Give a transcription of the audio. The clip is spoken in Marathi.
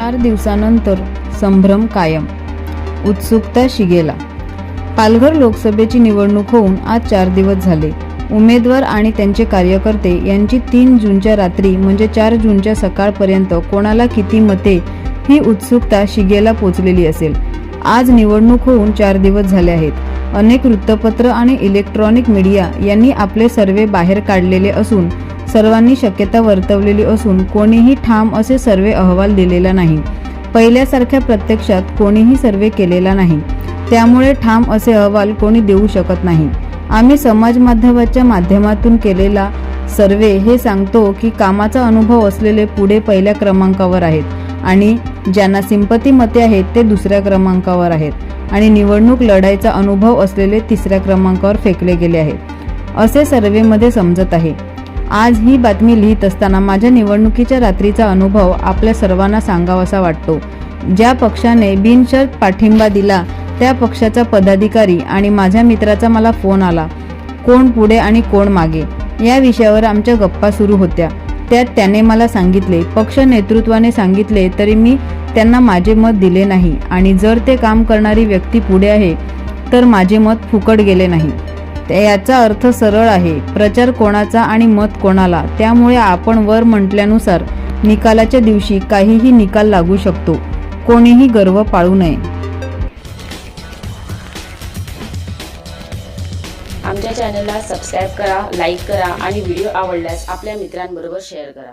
चार दिवसानंतर संभ्रम कायम. उत्सुकता शिगेला. पालघर लोकसभेची निवडणूक होऊन आज चार दिवस झाले. उमेदवार आणि त्यांचे कार्यकर्ते यांची तीन जूनच्या रात्री म्हणजे चार जूनच्या सकाळपर्यंत कोणाला किती मते ही उत्सुकता शिगेला पोचलेली असेल. आज निवडणूक होऊन चार दिवस झाले आहेत. अनेक वृत्तपत्र आणि इलेक्ट्रॉनिक मीडिया यांनी आपले सर्वे बाहेर काढलेले असून सर्वांनी शक्यता वर्तवलेली असून कोणीही ठाम असे सर्वे अहवाल दिलेला नाही. पहिल्यासारख्या प्रत्यक्षात कोणीही सर्वे केलेला नाही. त्यामुळे ठाम असे अहवाल कोणी देऊ शकत नाही. आम्ही समाज माध्यमाच्या माध्यमातून केलेला सर्वे हे सांगतो की कामाचा अनुभव असलेले पुढे पहिल्या क्रमांकावर आहेत आणि ज्यांना सिंपती मते आहेत ते दुसऱ्या क्रमांकावर आहेत आणि निवडणूक लढाईचा अनुभव असलेले तिसऱ्या क्रमांकावर फेकले गेले आहेत. असे सर्वेमध्ये समजत आहे. आज ही बातमी लिहित असताना माझ्या निवडणुकीच्या रात्रीचा अनुभव आपल्या सर्वांना सांगावासा वाटतो. ज्या पक्षाने बिनशर्त पाठिंबा दिला त्या पक्षाचा पदाधिकारी आणि माझ्या मित्राचा मला फोन आला. कोण पुढे आणि कोण मागे? या विषयावर आमच्या गप्पा सुरू होत्या. त्यात त्याने मला सांगितले पक्ष नेतृत्वाने सांगितले तरी मी त्यांना माझे मत दिले नाही आणि जर ते काम करणारी व्यक्ती पुढे आहे तर माझे मत फुकट गेले नाही. याचा अर्थ सरळ आहे. प्रचार कोणाचा आणि मत कोणाला? त्यामुळे आपण वर म्हटल्यानुसार निकालाच्या दिवशी काहीही निकाल लागू शकतो. कोणीही गर्व पाळू नये. आमच्या चॅनलला सबस्क्राईब करा लाईक करा आणि व्हिडिओ आवडल्यास आपल्या मित्रांबरोबर शेअर करा.